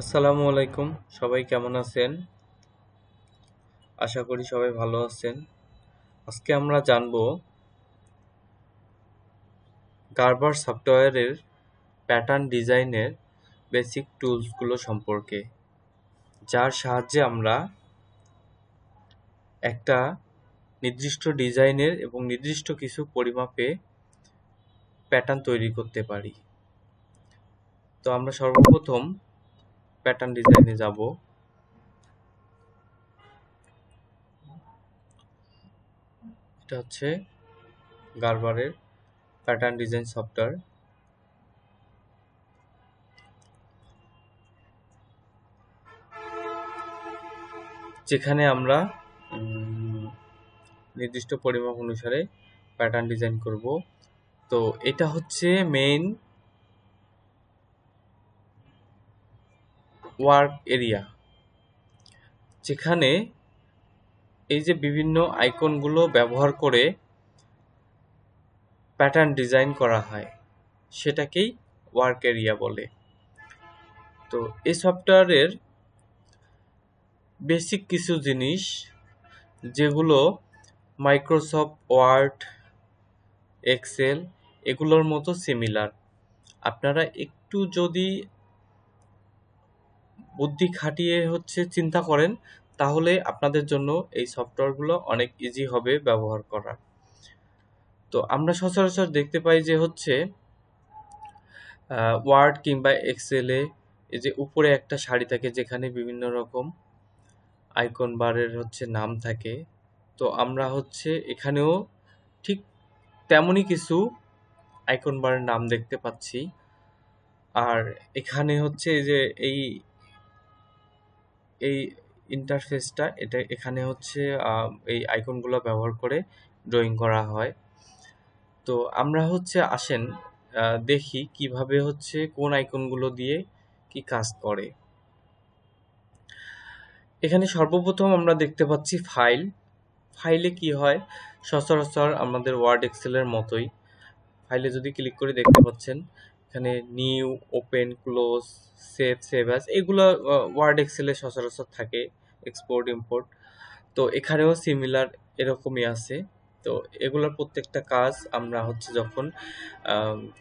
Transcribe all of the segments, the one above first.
আসসালামু আলাইকুম। সবাই কেমন আছেন? আশা করি সবাই ভালো আছেন। আজকে আমরা জানব গার্বার সফটওয়্যারের প্যাটার্ন ডিজাইনের বেসিক টুলসগুলো সম্পর্কে, যার সাহায্যে আমরা একটা নির্দিষ্ট ডিজাইনের এবং নির্দিষ্ট কিছু পরিমাপে প্যাটার্ন তৈরি করতে পারি। তো আমরা সর্বপ্রথম প্যাটার্ন ডিজাইনে যাব। এটা হচ্ছে গারবারের প্যাটার্ন ডিজাইন সফটওয়্যার যেখানে আমরা নির্দিষ্ট পরিমাপ অনুসারে প্যাটার্ন ডিজাইন করব। তো এটা হচ্ছে মেইন ওয়ার্ক এরিয়া, যেখানে এই যে বিভিন্ন আইকনগুলো ব্যবহার করে প্যাটার্ন ডিজাইন করা হয়, সেটাকেই ওয়ার্ক এরিয়া বলে। তো এই সফটওয়্যারের বেসিক কিছু জিনিস, যেগুলো মাইক্রোসফট ওয়ার্ড, এক্সেল, এগুলোর মতো সিমিলার। আপনারা একটু যদি বুদ্ধি খাটিয়ে হচ্ছে চিন্তা করেন, তাহলে আপনাদের জন্য এই সফটওয়্যারগুলো অনেক ইজি হবে ব্যবহার করা তো আমরা সচরাচর দেখতে পাই যে হচ্ছে ওয়ার্ড কিংবা এক্সেলে এই যে উপরে একটা শাড়ি থাকে যেখানে বিভিন্ন রকম আইকন বারের হচ্ছে নাম থাকে। তো আমরা হচ্ছে এখানেও ঠিক তেমনই কিছু আইকন বারের নাম দেখতে পাচ্ছি। আর এখানে হচ্ছে যে এই এই ইন্টারফেসটা এটা এখানে হচ্ছে এই আইকনগুলো ব্যবহার করে ড্রয়িং করা হয়। তো আমরা হচ্ছে আসেন দেখি কীভাবে হচ্ছে কোন আইকনগুলো দিয়ে কি কাজ করে। এখানে সর্বপ্রথম আমরা দেখতে পাচ্ছি ফাইল ফাইলে কি হয়? সচরাচর আমাদের ওয়ার্ড এক্সেলের মতোই। ফাইলে যদি ক্লিক করে দেখতে পাচ্ছেন এখানে new open close save save as এগুলো ওয়ার্ড এক্সেলে সচরাচর থাকে এক্সপোর্ট ইম্পোর্ট তো এখানেও সিমিলার এরকমই আছে। তো এগুলোর প্রত্যেকটা কাজ আমরা হচ্ছে যখন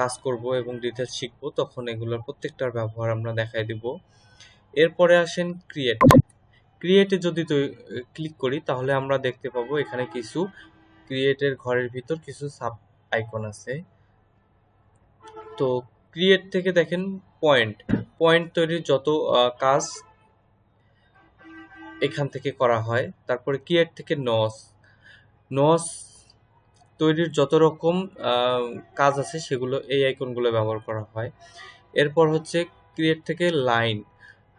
কাজ করব এবং ডিটেলস শিখব, তখন এগুলোর প্রত্যেকটার ব্যবহার আমরা দেখাই দিব। এরপরে আসেন ক্রিয়েট ক্রিয়েটে যদি ক্লিক করি, তাহলে আমরা দেখতে পাবো এখানে কিছু ক্রিয়েটের ঘরের ভিতর কিছু সাব আইকন আছে। তো ক্রিয়েট থেকে দেখেন পয়েন্ট পয়েন্ট তৈরির যত কাজ এখান থেকে করা হয়, তারপরে ক্রিয়েট থেকে নস নস তৈরির যত রকম কাজ আছে সেগুলো এই আইকনগুলো ব্যবহার করা হয়। এরপর হচ্ছে ক্রিয়েট থেকে লাইন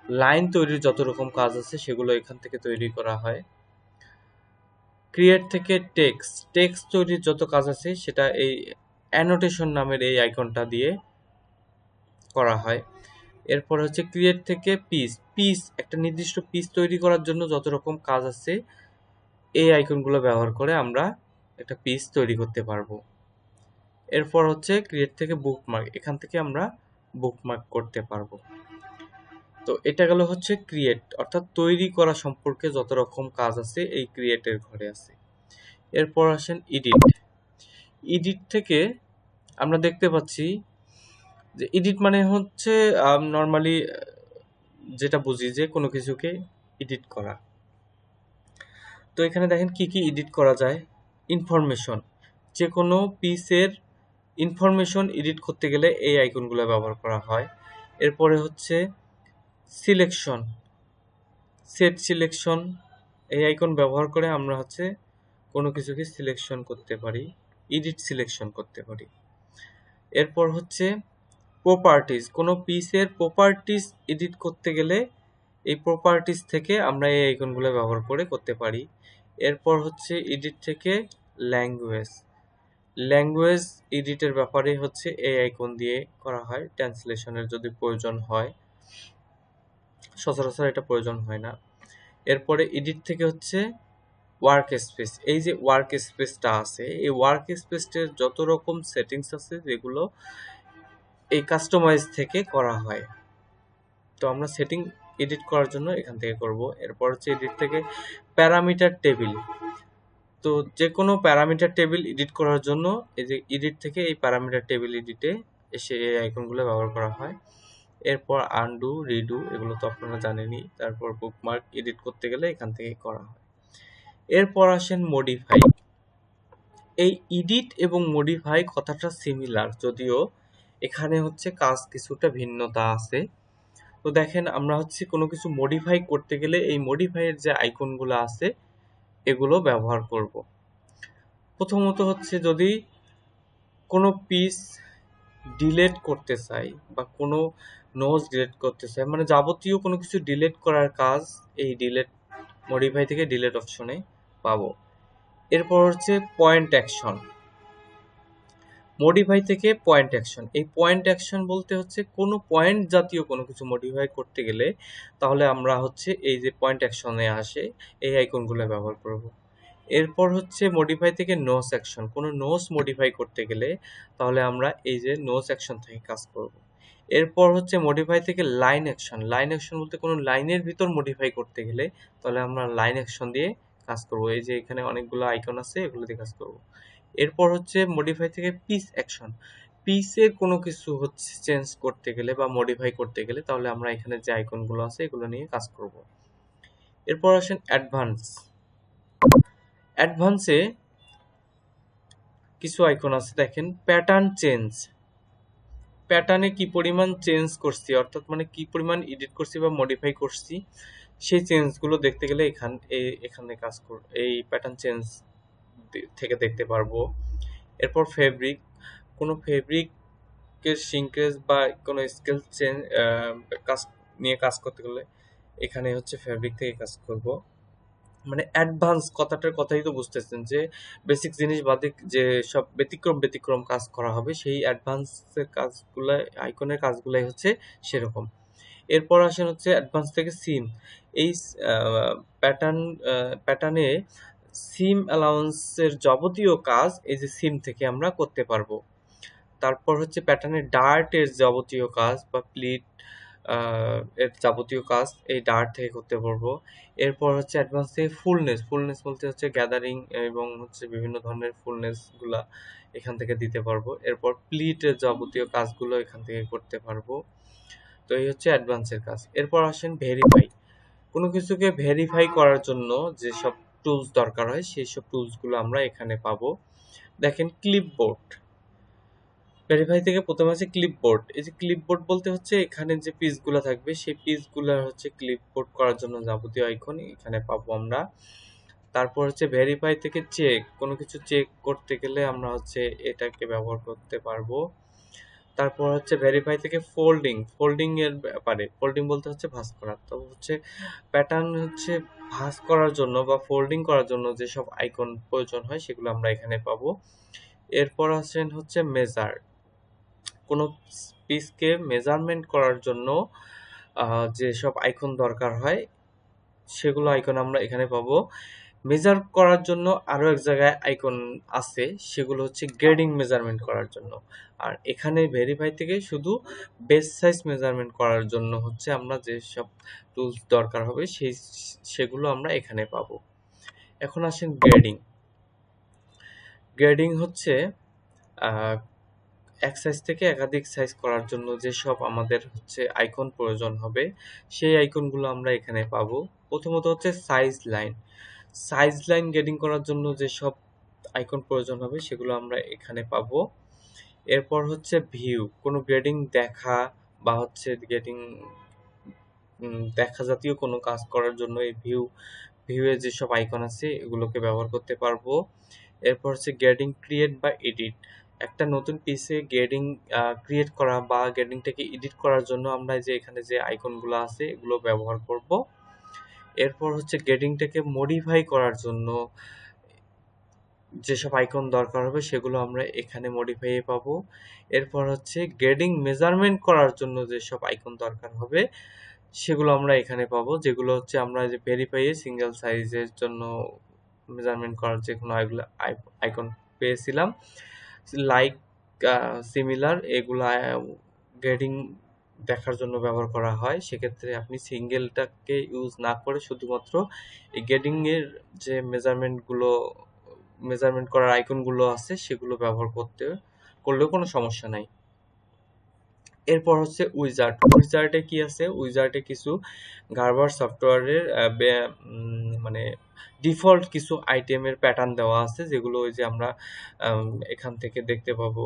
লাইন তৈরির যত রকম কাজ আছে সেগুলো এখান থেকে তৈরি করা হয়। ক্রিয়েট থেকে টেক্স টেক্স তৈরির যত কাজ আছে সেটা এই অ্যানোটেশন নামের এই আইকনটা দিয়ে করা হয়। এরপর হচ্ছে ক্রিয়েট থেকে পিস পিস একটা নির্দিষ্ট পিস তৈরি করার জন্য যত রকম কাজ আছে, এই আইকনগুলো ব্যবহার করে আমরা একটা পিস তৈরি করতে পারব। এরপর হচ্ছে ক্রিয়েট থেকে বুকমার্ক এখান থেকে আমরা বুকমার্ক করতে পারব। তো এটা গেল হচ্ছে ক্রিয়েট অর্থাৎ তৈরি করা সম্পর্কে যত রকম কাজ আছে, এই ক্রিয়েটের ঘরে আছে। এরপর আসেন এডিট এডিট থেকে আমরা দেখতে পাচ্ছি যে এডিট মানে হচ্ছে নর্মালি যেটা বুঝি যে কোনো কিছুকে এডিট করা। তো এখানে দেখেন কি কি এডিট করা যায়। ইনফরমেশন যে কোনো পিসের ইনফরমেশন এডিট করতে গেলে এই আইকনগুলো ব্যবহার করা হয়। এরপরে হচ্ছে সিলেকশন সেট সিলেকশন এই আইকন ব্যবহার করে আমরা হচ্ছে কোনো কিছুকে সিলেকশন করতে পারি এডিট সিলেকশন করতে পারি। এরপর হচ্ছে প্রপার্টিস কোনো পিসের প্রপার্টিস এডিট করতে গেলে এই প্রপার্টিস থেকে আমরা এই আইকনগুলো ব্যবহার করে করতে পারি। এরপর হচ্ছে এডিট থেকে ল্যাঙ্গুয়েজ ল্যাঙ্গুয়েজ এডিটের ব্যাপারে হচ্ছে এই আইকন দিয়ে করা হয় ট্রান্সলেশনের যদি প্রয়োজন হয়। সচরাচর এটা প্রয়োজন হয় না। এরপরে এডিট থেকে হচ্ছে ওয়ার্ক স্পেস এই যে ওয়ার্ক স্পেসটা আছে, এই ওয়ার্ক স্পেসটার যত রকম সেটিংস আছে যেগুলো এই কাস্টমাইজ থেকে করা হয়। তো আমরা সেটিং এডিট করার জন্য এখান থেকে করব। এরপর হচ্ছে এডিট থেকে প্যারামিটার টেবিল তো যে কোনো প্যারামিটার টেবিল এডিট করার জন্য এই যে এডিট থেকে এই প্যারামিটার টেবিল এডিটে এসে এই আইকনগুলো ব্যবহার করা হয়। এরপর আনডু রিডু এগুলো তো আপনারা জানেনই। তারপর বুকমার্ক এডিট করতে গেলে এখান থেকে করা হয়। এরপর আসেন মডিফাই এই এডিট এবং মডিফাই কথাটা সিমিলার যদিও এখানে হচ্ছে কাজ কিছুটা ভিন্নতা আছে। তো দেখেন, আমরা হচ্ছে কোনো কিছু মডিফাই করতে গেলে এই মডিফাইয়ের যে আইকনগুলো আছে, এগুলো ব্যবহার করব। প্রথমত হচ্ছে যদি কোনো পিস ডিলেট করতে চাই বা কোনো নোজ ডিলেট করতে চাই মানে যাবতীয় কোনো কিছু ডিলেট করার কাজ এই ডিলেট মডিফাই থেকে ডিলেট অপশনে পাবো। এরপর হচ্ছে পয়েন্ট অ্যাকশন মডিফাই থেকে পয়েন্ট অ্যাকশন এই পয়েন্ট অ্যাকশন বলতে হচ্ছে কোনো পয়েন্ট জাতীয় কোনো কিছু মডিফাই করতে গেলে তাহলে আমরা হচ্ছে এই যে পয়েন্ট অ্যাকশনে আসে, এই আইকনগুলো ব্যবহার করব। এরপর হচ্ছে মডিফাই থেকে নো সেকশন কোনো নোস মডিফাই করতে গেলে তাহলে আমরা এই যে নো সেকশন থেকে কাজ করব। এরপর হচ্ছে মডিফাই থেকে লাইন অ্যাকশন লাইন অ্যাকশন বলতে কোনো লাইনের ভিতর মডিফাই করতে গেলে তাহলে আমরা লাইন অ্যাকশন দিয়ে কাজ করব। এই যে এখানে অনেকগুলো আইকন আছে, এগুলো দিয়ে কাজ করব। এরপর হচ্ছে মডিফাই থেকে পিস অ্যাকশন পিসের কোনো কিছু হচ্ছে চেঞ্জ করতে গেলে বা মডিফাই করতে গেলে তাহলে আমরা এখানে যে আইকনগুলো আছে এগুলো নিয়ে কাজ করব। এরপর আসেন অ্যাডভান্স অ্যাডভান্সে কিছু আইকন আছে, দেখেন প্যাটার্ন চেঞ্জ প্যাটার্নে কি পরিমাণ চেঞ্জ করছি, অর্থাৎ মানে কি পরিমাণ এডিট করছি বা মডিফাই করছি, সেই চেঞ্জগুলো দেখতে গেলে এখান এখানে কাজ কর, এই প্যাটার্ন চেঞ্জ থেকে দেখতে পারব। এরপর ফেব্রিক কোনো ফেব্রিকের সিঙ্কেজ বা কোনো স্কেল চেঞ্জ কাজ নিয়ে কাজ করতে গেলে এখানে হচ্ছে ফেব্রিক থেকে কাজ করব। মানে অ্যাডভান্স কথাটার কথাই তো বুঝতেছেন যে বেসিক জিনিস বাদে যে সব ব্যতিক্রম ব্যতিক্রম কাজ করা হবে, সেই অ্যাডভান্সের কাজগুলো আইকনের কাজগুলাই হচ্ছে সেরকম। এরপর আসেন হচ্ছে অ্যাডভান্স থেকে সিম এই প্যাটার্ন প্যাটার্নে সিম অ্যালাউন্সের যাবতীয় কাজ এই যে সিম থেকে আমরা করতে পারব। তারপর হচ্ছে প্যাটার্নের ডার্টের যাবতীয় কাজ বা প্লিট এর যাবতীয় কাজ এই ডার্ট থেকে করতে পারব। এরপর হচ্ছে অ্যাডভান্স থেকে ফুলনেস ফুলনেস বলতে হচ্ছে গ্যাদারিং এবং হচ্ছে বিভিন্ন ধরনের ফুলনেসগুলা এখান থেকে দিতে পারব। এরপর প্লিটের যাবতীয় কাজগুলো এখান থেকে করতে পারব। তো এই হচ্ছে অ্যাডভান্সের কাজ। এরপর আসেন ভেরিফাই কোনো কিছুকে ভেরিফাই করার জন্য যেসব টুলস দরকার হয় সেই সব টুলসগুলো আমরা এখানে পাবো। দেখেন ক্লিপবোর্ড ভেরিফাই থেকে প্রথমে আছে ক্লিপবোর্ড এই যে ক্লিপবোর্ড বলতে হচ্ছে এখানে যে পিসগুলো থাকবে, সেই পিসগুলো হচ্ছে ক্লিপবোর্ড করার জন্য যাবতীয় আইকন এখানে পাবো আমরা। তারপর হচ্ছে ভেরিফাই থেকে চেক কোনো কিছু চেক করতে গেলে আমরা হচ্ছে এটাকে ব্যবহার করতে পারব। তারপর হচ্ছে ভেরিফাই থেকে ফোল্ডিং ফোল্ডিং এর ব্যাপারে ফোল্ডিং বলতে হচ্ছে ভাঁজ করা। তো হচ্ছে প্যাটার্ন হচ্ছে ভাঁজ করার জন্য বা ফোল্ডিং করার জন্য যেসব আইকন প্রয়োজন হয়, সেগুলো আমরা এখানে পাবো। এরপর আছেন হচ্ছে মেজার কোনো পিসকে মেজারমেন্ট করার জন্য যেসব আইকন দরকার হয়, সেগুলো আইকন আমরা এখানে পাবো। মেজার করার জন্য আরও এক জায়গায় আইকন আছে, সেগুলো হচ্ছে গ্রেডিং মেজারমেন্ট করার জন্য। আর এখানে ভেরিফাই থেকে শুধু বেস সাইজ মেজারমেন্ট করার জন্য হচ্ছে আমরা যেসব টুলস দরকার হবে, সেই সেগুলো আমরা এখানে পাবো। এখন আসেন গ্রেডিং গ্রেডিং হচ্ছে এক সাইজ থেকে একাধিক সাইজ করার জন্য যেসব আমাদের হচ্ছে আইকন প্রয়োজন হবে, সেই আইকনগুলো আমরা এখানে পাবো। প্রথমত হচ্ছে size line size line grading করার জন্য যেসব আইকন প্রয়োজন হবে, সেগুলো আমরা এখানে পাবো। এরপর হচ্ছে ভিউ কোনো গ্রেডিং দেখা বা হচ্ছে গ্রেডিং দেখা জাতীয় কোনো কাজ করার জন্য এই ভিউ ভিউয়ে যেসব আইকন আছে, এগুলোকে ব্যবহার করতে পারব। এরপর হচ্ছে গ্রেডিং ক্রিয়েট বা এডিট একটা নতুন পিসে গ্রেডিং ক্রিয়েট করা বা গ্রেডিংটাকে এডিট করার জন্য আমরা যে এখানে যে আইকনগুলো আছে, এগুলো ব্যবহার করব। এরপর হচ্ছে গ্রেডিংটাকে মডিফাই করার জন্য যেসব আইকন দরকার হবে সেগুলো আমরা এখানে মডিফাইয়ে পাবো। এরপর হচ্ছে গ্রেডিং মেজারমেন্ট করার জন্য যেসব আইকন দরকার হবে সেগুলো আমরা এখানে পাবো, যেগুলো হচ্ছে আমরা যে ভেরিফাইয়ে সিঙ্গেল সাইজের জন্য মেজারমেন্ট করার যে কোনো আইকন পেয়েছিলাম। লাইক সিমিলার এগুলা গ্রেডিং দেখার জন্য ব্যবহার করা হয়। সেক্ষেত্রে আপনি সিঙ্গেলটাকে ইউজ না করে শুধুমাত্র এই গেটিংয়ের যে মেজারমেন্টগুলো মেজারমেন্ট করার আইকনগুলো আছে, সেগুলো ব্যবহার করতে, করলেও কোনো সমস্যা নাই। এরপর হচ্ছে উইজার্ড উইজার্ডে কি আছে? উইজার্ডে কিছু গার্বার সফটওয়্যারের মানে ডিফল্ট কিছু আইটেমের প্যাটার্ন দেওয়া আছে, যেগুলো ওই যে আমরা এখান থেকে দেখতে পাবো।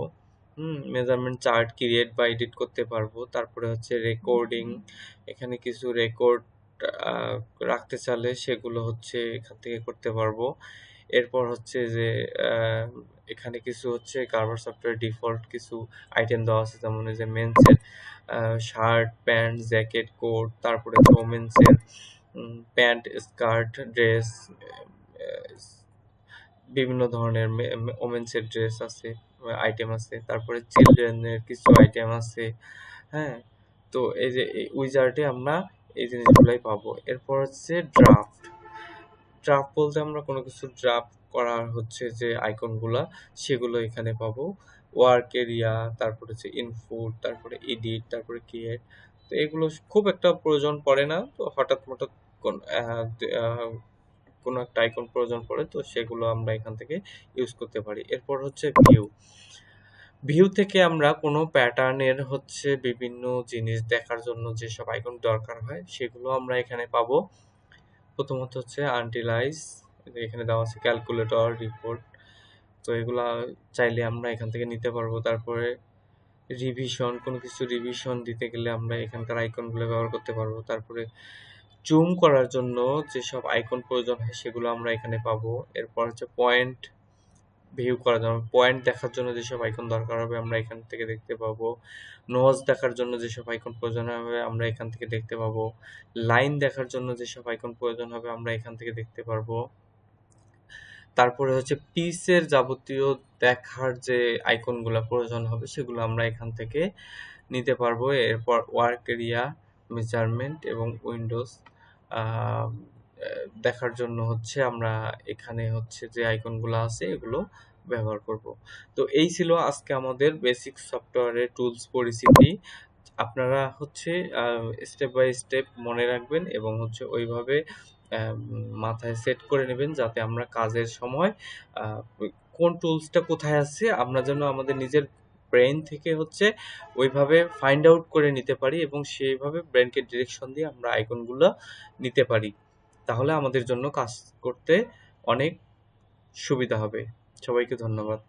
হুম মেজারমেন্ট চার্ট ক্রিয়েট বা এডিট করতে পারব। তারপরে হচ্ছে রেকর্ডিং এখানে কিছু রেকর্ড রাখতে চাইলে সেগুলো হচ্ছে এখান থেকে করতে পারব। এরপর হচ্ছে যে এখানে কিছু হচ্ছে কার্ভার সফটওয়্যার ডিফল্ট কিছু আইটেম দেওয়া আছে যেমন যে মেন্সের শার্ট প্যান্ট জ্যাকেট কোট তারপরে ওমেন্সের প্যান্ট স্কার্ট ড্রেস বিভিন্ন ধরনের ওমেন্সের ড্রেস আছে। আইটেম আছে, তারপরে চিলড্রেনের কিছু আইটেম আছে হ্যাঁ? তো এই যে উইজার্টে আমরা এই জিনিসগুলাই পাবো। এরপর হচ্ছে ড্রাফট ড্রাফট বলতে আমরা কোনো কিছু ড্রাফট করার হচ্ছে যে আইকনগুলা সেগুলো এখানে পাবো। ওয়ার্ক এরিয়া তারপরে হচ্ছে ইনপুট তারপরে এডিট তারপরে ক্রিয়েট তো এগুলো খুব একটা প্রয়োজন পড়ে না। তো হঠাৎ হঠাৎ কোনো একটা আইকন প্রয়োজন পড়ে, তো সেগুলো আমরা এখান থেকে ইউজ করতে পারি। এরপর হচ্ছে ভিউ ভিউ থেকে আমরা কোনো প্যাটার্নের হচ্ছে বিভিন্ন জিনিস দেখার জন্য যেসব আইকন দরকার হয়, সেগুলো আমরা এখানে পাবো। প্রথমত হচ্ছে আনটিলাইজ এখানে দেওয়া আছে ক্যালকুলেটর রিপোর্ট তো এগুলা চাইলে আমরা এখান থেকে নিতে পারব। তারপরে রিভিশন কোনো কিছু রিভিশন দিতে গেলে আমরা এখানকার আইকনগুলো ব্যবহার করতে পারব। তারপরে জুম করার জন্য যেসব আইকন প্রয়োজন হয় সেগুলো আমরা এখানে পাবো। এরপর হচ্ছে পয়েন্ট ভিউ করার জন্য পয়েন্ট দেখার জন্য যেসব আইকন দরকার হবে আমরা এখান থেকে দেখতে পাবো। নোজ দেখার জন্য যেসব আইকন প্রয়োজন হবে আমরা এখান থেকে দেখতে পাবো। লাইন দেখার জন্য যেসব আইকন প্রয়োজন হবে আমরা এখান থেকে দেখতে পারব। তারপরে হচ্ছে পিসের যাবতীয় দেখার যে আইকনগুলো প্রয়োজন হবে সেগুলো আমরা এখান থেকে নিতে পারব। এরপর ওয়ার্ক এরিয়া মেজারমেন্ট এবং উইন্ডোজ দেখার জন্য হচ্ছে আমরা এখানে হচ্ছে যে আইকনগুলো আছে এগুলো ব্যবহার করব। তো এই ছিল আজকে আমাদের বেসিক সফটওয়্যারের টুলস পরিচিতি আপনারা হচ্ছে স্টেপ বাই স্টেপ মনে রাখবেন এবং হচ্ছে ওইভাবে মাথায় সেট করে নেবেন যাতে আমরা কাজের সময় কোন টুলসটা কোথায় আছে, আমরা যেন আমাদের নিজের ব্রেন থেকে হচ্ছে ওইভাবে ফাইন্ড আউট করে নিতে পারি এবং সেইভাবে ব্রেনকে ডিরেকশন দিয়ে আমরা আইকনগুলো নিতে পারি। তাহলে আমাদের জন্য কাজ করতে অনেক সুবিধা হবে। সবাইকে ধন্যবাদ।